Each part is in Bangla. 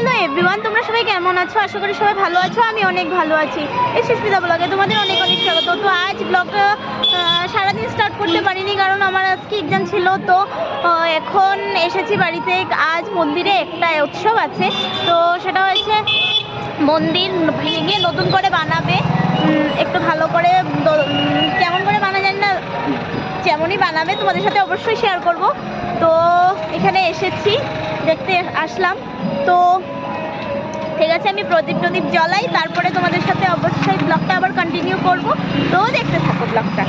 হ্যালো এভরিওয়ান, তোমরা সবাই কেমন আছো? আশা করি সবাই ভালো আছো, আমি অনেক ভালো আছি। এই সুস্মিতা ব্লগে তোমাদের অনেক অনেক স্বাগত। তো আজ ব্লগটা সারাদিন স্টার্ট করতে পারিনি কারণ আমার আজকে এক্সাম ছিল। তো এখন এসেছি বাড়িতে। আজ মন্দিরে একটা উৎসব আছে। তো সেটা হচ্ছে মন্দির ভেঙে নতুন করে বানাবে। একটু ভালো করে কেমন করে বানা যায় না। যেমনই বানাবে, তোমাদের সাথে অবশ্যই শেয়ার করব। তো, এখানে এসেছি, দেখতে আসলাম। তো ঠিক আছে, আমি প্রদীপ প্রদীপ জ্বলাই, তারপরে তোমাদের সাথে অবশ্যই ব্লগটা আবার কন্টিনিউ করব। তো দেখতে থাকো ব্লগটা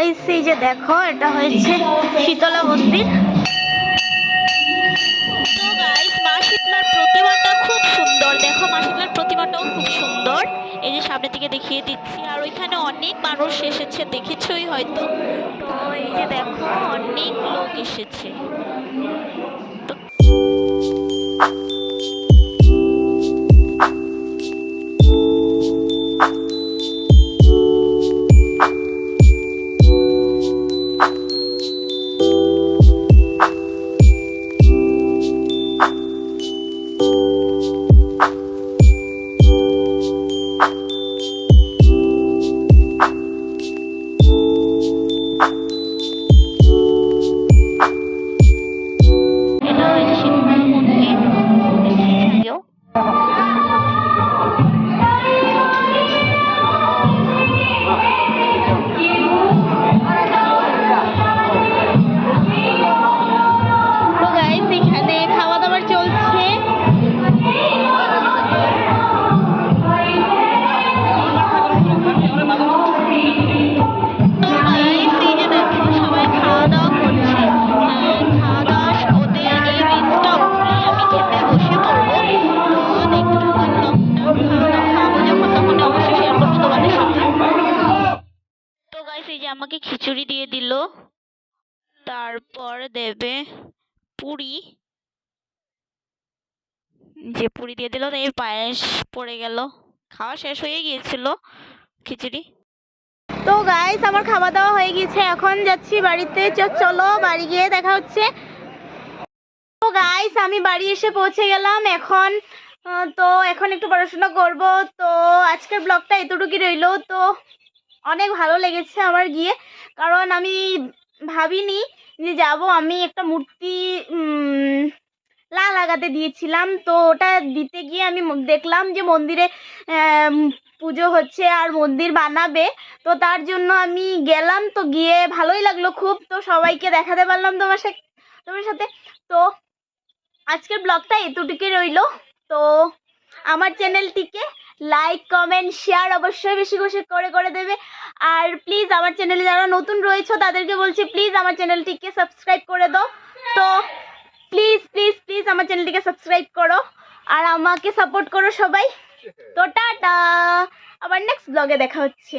গাইস এই যে দেখো, এটা হয়েছে শীতলা মন্দির। এই যে দেখিয়ে দিচ্ছি। আর ওইখানে অনেক মানুষ এসেছে, দেখেছই হয়তো। তো এই যে দেখো, অনেক লোক এসেছে। আমাকে খিচুড়ি দিয়ে দিল। তারপর দেবে পুরি। যে পুরি দিয়ে দিল এই পায়েস পড়ে গেল। খাওয়া শেষ হয়ে গিয়েছিল খিচুড়ি। তো গাইস আমার খাওয়া দাওয়া হয়ে গেছে এখন যাচ্ছি বাড়িতে। চলো বাড়ি গিয়ে দেখা হচ্ছে। তো গাইস আমি বাড়ি এসে পৌঁছে গেলাম। এখন তো এখন একটু পড়াশোনা করব। তো আজকের ব্লগটা এতটুকুই রইল। তো অনেক ভালো লেগেছে আমার গিয়ে। কারণ আমি ভাবিনি যে যাব, আমি একটা মূর্তি লা লাগাতে দিয়েছিলাম। তো ওটা দিতে গিয়ে আমি দেখলাম যে মন্দিরে পুজো হচ্ছে আর মন্দির বানাবে। তো তার জন্য আমি গেলাম, তো গিয়ে ভালোই লাগল খুব। তো সবাইকে দেখাতে পারলাম তোমার সাথে তোমার সাথে। তো আজকের ব্লগটা এতটুকুই রইল। তো আমার চ্যানেলটিকে লাইক কমেন্ট শেয়ার অবশ্যই বেশি বেশি করে করে দেবে। আর প্লিজ আমার চ্যানেলে যারা নতুন রয়েছে, তাদেরকে বলছি প্লিজ আমার চ্যানেলটিকে সাবস্ক্রাইব করে দাও। তো প্লিজ প্লিজ প্লিজ আমার চ্যানেলটিকে সাবস্ক্রাইব করো। আর আমাকে সাপোর্ট করো সবাই। তো টাটা! আবার নেক্সট ব্লগে দেখা হচ্ছে।